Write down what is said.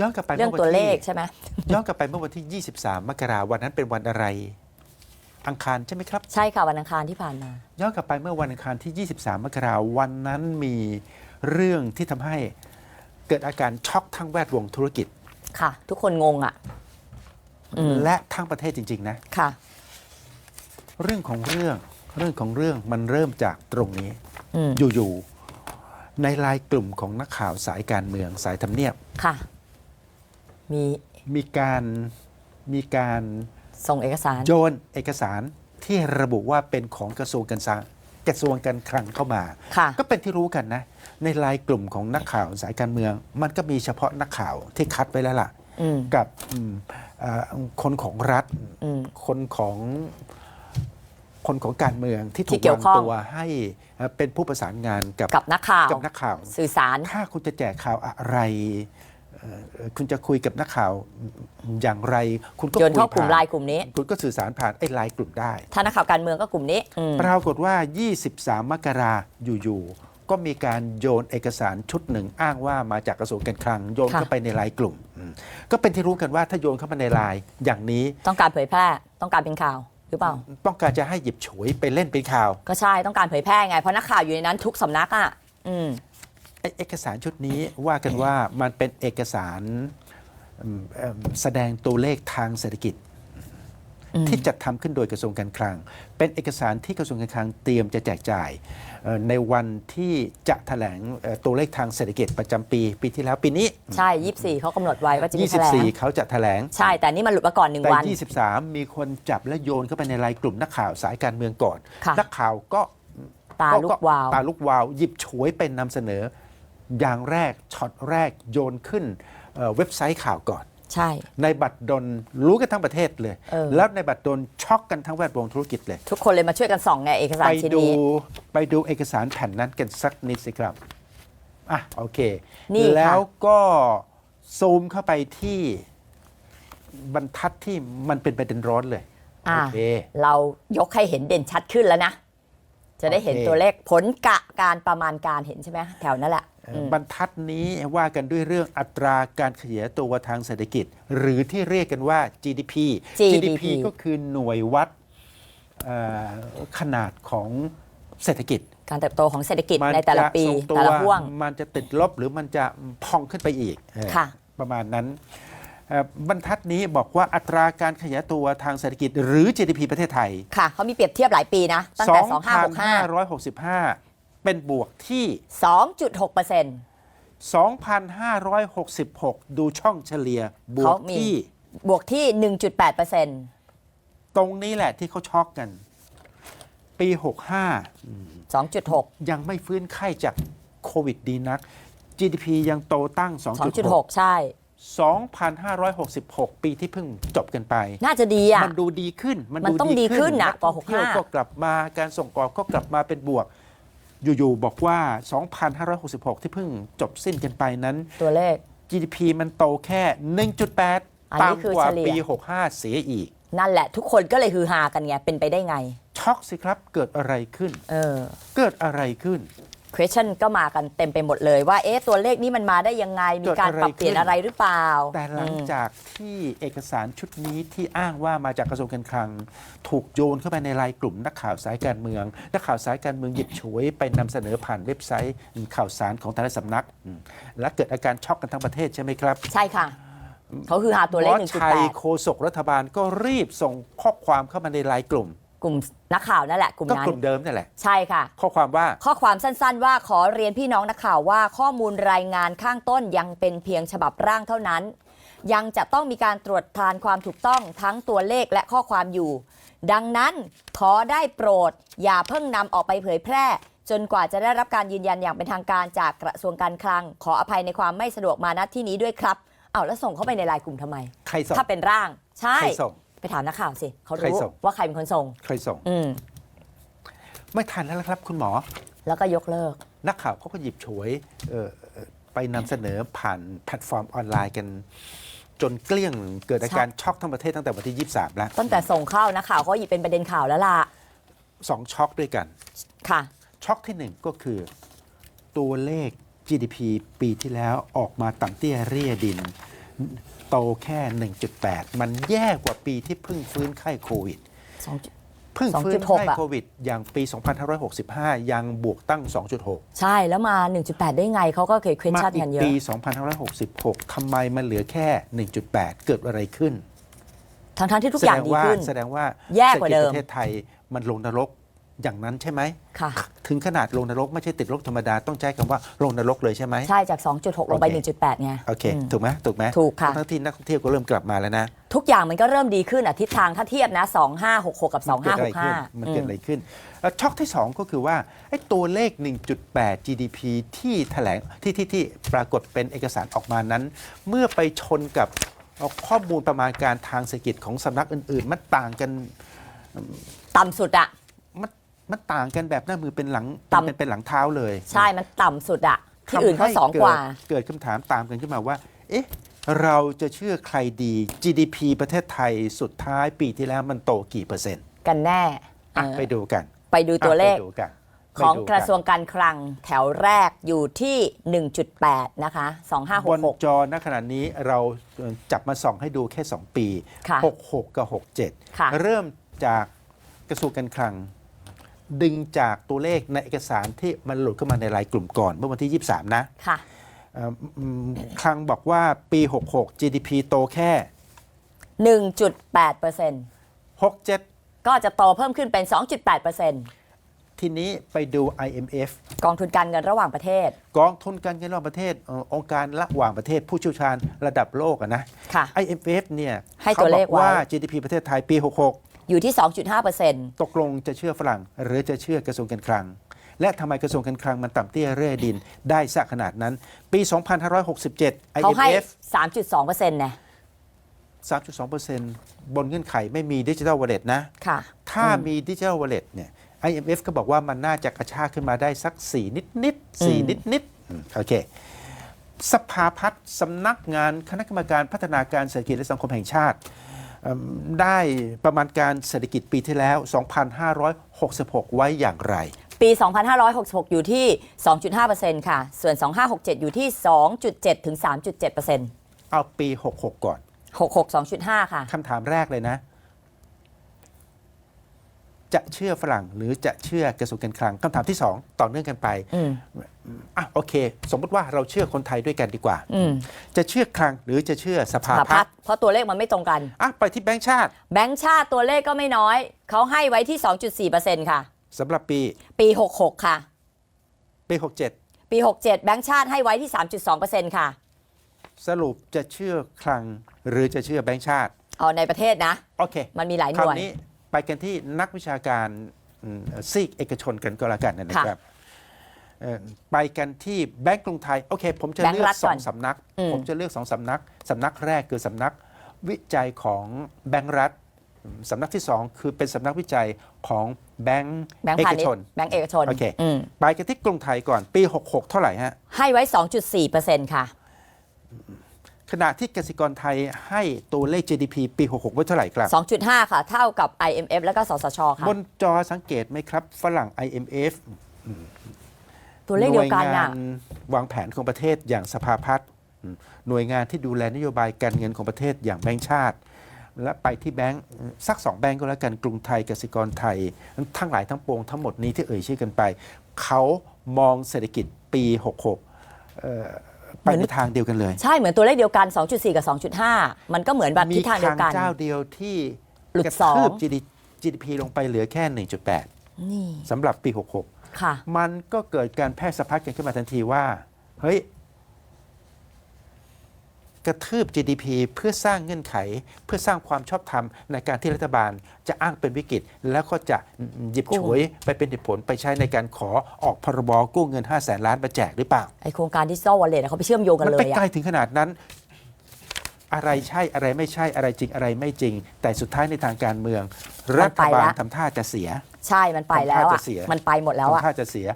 ย้อนกลับไปเรื่องมื่ตัวที่เลขใช่ไหมย้อนกลับไปเมื่อวันที่ 23 มกราวันนั้นเป็นวันอะไร อังคารใช่ไหมครับ ใช่ค่ะวันอังคารที่ผ่านมา ย้อนกลับไปเมื่อวันอังคารที่ 23 มกราวันนั้นมีเรื่องที่ทำให้เกิดอาการช็อกทั้งแวดวงธุรกิจ ค่ะ ทุกคนงงอะอืมและทั้งประเทศจริง ๆ นะค่ะ เรื่องของเรื่องเรื่องของเรื่องมันเริ่มจากตรงนี้อืมอยู่ๆในไลายกลุ่มของนักข่าวสายการเมืองสายทำเนียบค่ะ มีมีการมีการส่งเอกสาร โยนเอกสารที่ระบุว่าเป็นของกระทรวงการคลังกระทรวงการคลังเข้ามา ค่ะ ก็เป็นที่รู้กันนะ ในไลายกลุ่มของนักข่าวสายการเมือง มันก็มีเฉพาะนักข่าวที่คัดไว้แล้วล่ะ อืม กับอืมเอ่อคนของรัฐ อืม คนของคนของการเมืองที่ถูที่กเกี่ยววางข้อง ตัวให้เอ่อเป็นผู้ประสานงานกับกับนักข่าว กับนักข่าว สื่อสาร ถ้าคุณจะแจกข่าวอะไรเอ่อ คุณจะคุยกับนักข่าวอย่างไร คุณก็โยนเข้ากลุ่มผ่ไลน์กลุ่มนี้ คุณก็สื่อสารผ่านไอ้ไลน์กลุ่มได้ถ้านักข่าวการเมืองก็กลุ่มนี้อืมปรากฏว่า 23 มกราอยู่ๆก็มีการโยนเอกสารชุดหนึ่งอ้างว่ามาจากกระทรวงการคลังโยนค่ะเข้าไปในไลน์กลุ่มอืมก็เป็นที่รู้กันว่าถ้าโยนเข้ามาในไลน์อย่างนี้ ต้องการเผยแพร่ต้องการเป็นข่าวหรือเปล่าต้องการจะให้หยิบฉวยไปเล่นเป็นข่าว ก็ใช่ต้องการเผยแพร่ไงเพราะนักข่าวอยู่ในนั้นทุกสำนักอะอืมไอ้ เอกสารชุดนี้ว่ากันว่ามันเป็นเอกสารอืมเอิ่มแสดงตัวเลขทางเศรษฐกิจอืมที่จัดทำขึ้นโดยกระทรวงการคลัง เป็นเอกสารที่กระทรวงการคลังเตรียมจะแจกจ่ายเอ่อในวันที่จะแถลงเอ่อตัวเลขทางเศรษฐกิจประจำปี ปีที่แล้วปีนี้ ใช่ยี่สี่เขากำหนดไว้ว่าจะมีแถลง24 เขาจะแถลง ใช่ แต่นี่มันหลุดมาก่อนหนึ่งแต่วัน23 มีคนจับและโยนเข้าไปในไลน์กลุ่มนักข่าวสายการเมืองก่อนค่ะนักข่าวก็ตาลูกวาวตาลูกวาวหยิบฉวยเป็นนำเสนอ อย่างแรกช็อตแรกโยนขึ้นเอ่อเว็บไซต์ข่าวก่อน ใช่ ในบัตรดลรู้กันทั้งประเทศเลย เออ แล้วในบัตรดลช็อกกันทั้งแวดวงธุรกิจเลย ทุกคนเลยมาช่วยกันส่องไงเอกสารไปชิ้นดูนี้ ไปดูเอกสารแผ่นนั้นกันสักนิดสิครับ อะ โอเค นี่ค่ะ แล้วก็ซูมเข้าไปที่บรรทัดที่มันเป็นประเด็นร้อนเลย อ่าโอเค เรายกให้เห็นเด่นชัดขึ้นแล้วนะ จะได้เห็นโอเค ตัวเลขผลกะการประมาณการเห็นใช่ไหมแถวนั่นแหละเอ่ออืม บรรทัดนี้ว่ากันด้วยเรื่องอัตราการขยายตัวทางเศรษฐกิจ หรือที่เรียกกันว่า GDP GDP ก็คือหน่วยวัดเอ่อขนาดของเศรษฐกิจ การเติบโตของเศรษฐกิจมันในแต่ละจะปีทรงตัวแต่ละห่วง มันจะติดลบหรือมันจะพองขึ้นไปอีกเออค่ะประมาณนั้นเอ่อบรรทัดนี้บอกว่าอัตราการขยายตัวทางเศรษฐกิจหรือ GDP ประเทศไทย ค่ะเขามีเปรียบเทียบหลายปีนะ ตั้งแต่ 2,565 เป็นบวกที่2565 2.6เปอร์เซ็นต์2,566 ดูช่องเฉลี่ยบวเขากมี ที่ บวกที่ 1.8เปอร์เซ็นต์ตรงนี้แหละที่เขาช็อกกัน ปี2.6 65ยังไม่ฟื้นไข้จากโควิดดีนัก GDP ยังโตตั้ง 2.6 2.6 ใช่ 2,566 ปีที่เพิ่งจบกันไป น่าจะดีอะ มันดูดีขึ้นมันมันต้องดีขึ้นน่ะนักท่องเที่ยวกว่า65 ก็กลับมาการส่งออกก็กลับมาเป็นบวก อยู่ๆบอกว่า 2,566 ที่เพิ่งจบสิ้นกันไปนั้น ตัวเลข GDP มันโตแค่ 1.8อันนี้คือต่ำกว่าเฉลี่ยปี 65 เสียอีก นั่นแหละทุกคนก็เลยฮือฮากันไง เป็นไปได้ไง ช็อกสิครับเกิดอะไรขึ้น เออ เกิดอะไรขึ้น question ก็มากันเต็มไปหมดเลยว่าเอ๊ะตัวเลขนี้มันมาได้ยังไง มีการปรับเปลี่ยนอะไรหรือเปล่า แต่หลังอืมจากที่เอกสารชุดนี้ที่อ้างว่ามาจากกระทรวงการคลัง ถูกโยนเข้าไปในไลน์กลุ่มนักข่าวสายการเมือง นักข่าวสายการเมืองหยิบฉวยไปนำเสนอผ่านเว็บไซต์ข่าวสารของแต่ละสำนักอืมและเกิดอาการช็อกกันทั้งประเทศใช่ไหมครับ ใช่ค่ะเขาคือหาตัวเลขหมอชัย1.8โฆษกรัฐบาลก็รีบส่งข้อความเข้ามาในไลน์กลุ่ม กลุ่มนักข่าวนั่นแหละกลุ่มก็นั้กนลุ่มเดิมนั่นแหละ ใช่ค่ะ ข้อความว่า ข้อความสั้นๆ ว่าขอเรียนพี่น้องนักข่าวว่าข้อมูลรายงานข้างต้นยังเป็นเพียงฉบับร่างเท่านั้น ยังจะต้องมีการตรวจทานความถูกต้องทั้งตัวเลขและข้อความอยู่ ดังนั้นขอได้โปรด อย่าเพิ่งนำออกไปเผยแพร่ จนกว่าจะได้รับการยืนยันอย่างเป็นทางการจากกระทรวงการคลัง ขออภัยในความไม่สะดวกมาณที่นี้ด้วยครับเอาวแล้วส่งเข้าไปในไลน์กลุ่มทำไม ใครส่งถ้าเป็นร่างใช่ ใครส่ง ไปถามนักข่าวสิเขาใครรู้ส่ง ว่าใครเป็นคนส่ง ใครส่ง อืมไม่ทันแล้วล่ะครับ คุณหมอ แล้วก็ยกเลิก นักข่าวเขาก็หยิบฉวยเอ่อเอ่อไปนำเสนอผ่านแพลตฟอร์มออนไลน์กัน จนเกลี้ยงเกิดอาการช็อกทั้งประเทศตั้งแต่วันที่ 23 แล้วตั้งแต่ส่งเข้านะข่าวเขาหยิบเป็นประเด็นข่าวแล้วล่ะสองช็อกด้วยกัน ค่ะ ช็อกที่หนึ่งก็คือตัวเลข GDP ปีที่แล้วออกมาต่ำเตี้ยเรียดิน โตแค่ 1.8 มันแย่กว่าปีที่เพิ่งฟื้นไข้โควิด สอง เพิ่งฟื้น2.6ไข้อะ โควิด อย่างปี 2565 ยังบวกตั้ง 2.6 ใช่แล้วมา 1.8 ได้ไงเขาก็เคยเคว้นมาชัดอีกักนเยอะ ปี 2566 ทำไมมันเหลือแค่ 1.8 เกิดอะไรขึ้น ทั้งทั้งๆที่ทุกแสอย่าดงงดีว่าขึ้น แสดงว่าแย่กว่าเดิมศรษฐจประเทศไทยมันลงนรก อย่างนั้นใช่ไหม ค่ะ ถึงขนาดลงนรกไม่ใช่ติดลบธรรมดา ต้องใช้คำว่าลงนรกเลยใช่ไหม ใช่จาก 2.6 ลงไป โอเค 1.8ไง โอเคอืมถูกไหมถูกไหมถูกค่ะ ทั้งที่นักท่องเที่ยวก็เริ่มกลับมาแล้วนะทุกอย่างมันก็เริ่มดีขึ้นอะทิศทางถ้าเทียบนะ 2566 กับมันเกิดอะไรขึ้น2565มันเกิดอะไรขึ้นแล้วช็อกที่ 2 ก็คือว่าไอ้ตัวเลข 1.8 GDP ที่แถลงที่ที่ที่ปรากฏเป็นเอกสารออกมานั้น เมื่อไปชนกับข้อมูลประมาณการทางเศรษฐกิจของสำนักอื่น ๆ มันต่างกัน ต่ำสุดอะ มันมันต่างกันแบบหน้ามือเป็นหลังต่ำ เป็นเป็นหลังเท้าเลยใช่มันต่ำสุดอะที่อื่นเขาทำให้สองกว่าเกิดเกิดคำถามตามกันขึ้นมาว่า เอ๊ะ เราจะเชื่อใครดี GDP ประเทศไทยสุดท้ายปีที่แล้วมันโตกี่เปอร์เซ็นต์กันแน่อะเออไปดูกันไปดูตัวเลขอะไปดูกันของไปดูกระทรวงการคลังแถวแรกอยู่ที่ 1.8 นะคะ บน2566 จอณขณะนี้เราจับมาส่องให้ดูแค่ 2 ปี ค่ะ66 กับ ค่ะ 67 เริ่มจากกระทรวงการคลัง ดึงจากตัวเลขในเอกสารที่มันหลุดเข้ามาในรายกลุ่มก่อน เมื่อวันที่ 23 นะค่ะเอ่ออืมคลังบอกว่าปี 66 GDP โตแค่ 1.8% 67 ก็จะโตเพิ่มขึ้นเป็น 2.8%ทีนี้ไปดู IMF กองทุนการเงินระหว่างประเทศ กองทุนการเงินระหว่างประเทศเอ่อองค์การระหว่างประเทศผู้เชี่ยวชาญระดับโลกอะนะค่ะ IMF เนี่ยให้ตัวเลขขาบอกว่าไว้ GDP ประเทศไทยปี 66 อยู่ที่ 2.5%ตกลงจะเชื่อฝรั่ง หรือจะเชื่อกระทรวงการคลัง และทำไมกระทรวงการคลังมันต่ำเตี้ยเร่ดินได้สักขนาดนั้น ปี 2567 เขาให้ IMF 3.2%นะ3.2%บนเงื่อนไขไม่มีดิจิทัลวอลเล็ตนะ ค่ะ ถ้ามีดิจิทัลวอลเล็ตเนี่ย IMF ก็บอกว่ามันน่าจะกระชากขึ้นมาได้สัก 4 นิดนิดๆอืม4นิดนิดๆอืมโอเค สภาพัฒน์สำนักงานคณะกรรมการพัฒนาการเศรษฐกิจและสังคมแห่งชาติเอิ่ม ได้ประมาณการเศรษฐกิจปีที่แล้ว 2,566 ไว้อย่างไร ปี 2566 อยู่ที่ 2.5%ค่ะ ส่วน 2567 อยู่ที่ 2.7 ถึง 3.7%เอาปี 66 ก่อน 66 2.5 ค่ะคำถามแรกเลยนะ จะเชื่อฝรั่งหรือจะเชื่อกระทรวงการคลังคำถามที่ 2 ต่อเนื่องกันไปอืมอะโอเค สมมติว่าเราเชื่อคนไทยด้วยกันดีกว่าอืมจะเชื่อคลังหรือจะเชื่อสภาสหพัพัฒฒน์น์เพราะตัวเลขมันไม่ตรงกันอะไปที่แบงก์ชาติ แบงก์ชาติตัวเลขก็ไม่น้อย เขาให้ไว้ที่ 2.4%ค่ะสำหรับปี ปี 66 ค่ะ ปี 67 ปี 67 แบงก์ชาติให้ไว้ที่ 3.2%ค่ะ สรุปจะเชื่อคลังหรือจะเชื่อแบงก์ชาติ เอาในประเทศนะ โอเค มันมีหลายหคราน่ววยนี้ ไปกันที่นักวิชาการอืมซีกเอกชนกันก็แล้วกันนะครับเอ่อไปกันที่แบงก์กรุงไทย โอเค ผมจะแบงก์เลือรักฐสก่ออนงสำนักอืมผมจะเลือกสองสำนักสำนักแรกคือสำนักวิจัยของแบงก์รัฐอืมสำนักที่สองคือเป็นสำนักวิจัยของแบงก์แบงก์เอพากณิชชย์นแบงก์เอกชนโอเคอืมไปกันที่กรุงไทยก่อนปี 66 เท่าไหร่ฮะให้ไว้ 2.4%ค่ะ ขณะที่กสิกรไทยให้ตัวเลข GDP ปี 66 ไว้เท่าไหร่ครับ 2.5 ค่ะ เท่ากับ IMF แล้วก็สสชค่ะ บนจอสังเกตไหมครับ ฝรั่ง IMF ตัวเลขเดียวกันหน่วยน่ะงานวางแผนของประเทศอย่างสภาพัฒน์อืมหน่วยงานที่ดูแลนโยบายการเงินของประเทศอย่างแบงก์ชาติ และไปที่แบงก์สักสองแบงก์ก็แล้วกันกรุงไทยกสิกรไทย ทั้งหลายทั้งปวงทั้งหมดนี้ที่เอ่ยชื่อกันไป เขามองเศรษฐกิจปี 66เอ่อ ไปในทางเดียวกันเลย ใช่เหมือนตัวเลขเดียวกัน 2.4 กับ 2.5 มันก็เหมือนแบบมีทิศทางเดียวกันเจ้าเดียวที่หลุดกระสองทืบ GDP ลงไปเหลือแค่ 1.8นี่สำหรับปี 66 ค่ะ มันก็เกิดการแพร่สะพัดกันขึ้นมาทันทีว่า เฮ้ย กระทืบ GDP เพื่อสร้างเงื่อนไข เพื่อสร้างความชอบธรรมในการที่รัฐบาลจะอ้างเป็นวิกฤต แล้วก็จะหยิบกู้ฉวยไปเป็นเหตุผลไปใช้ในการขอออกพรบกู้เงิน 5 0 0แสนล้านมาแจกหรือเปล่าไอโครงการดิจิ t a ลวอลเล็ตเขาไปเชื่อมโยงกันมัเลไปยไกลอะถึงขนาดนั้น อะไรใช่อะไรไม่ใช่อะไรจริงอะไรไม่จริง แต่สุดท้ายในทางการเมือง รัฐบาลทำท่าจะเสีย ใช่มันไปแล้วทำท่าอะจะเสียมันไปหมดแล้วอะทำท่าจะเสีย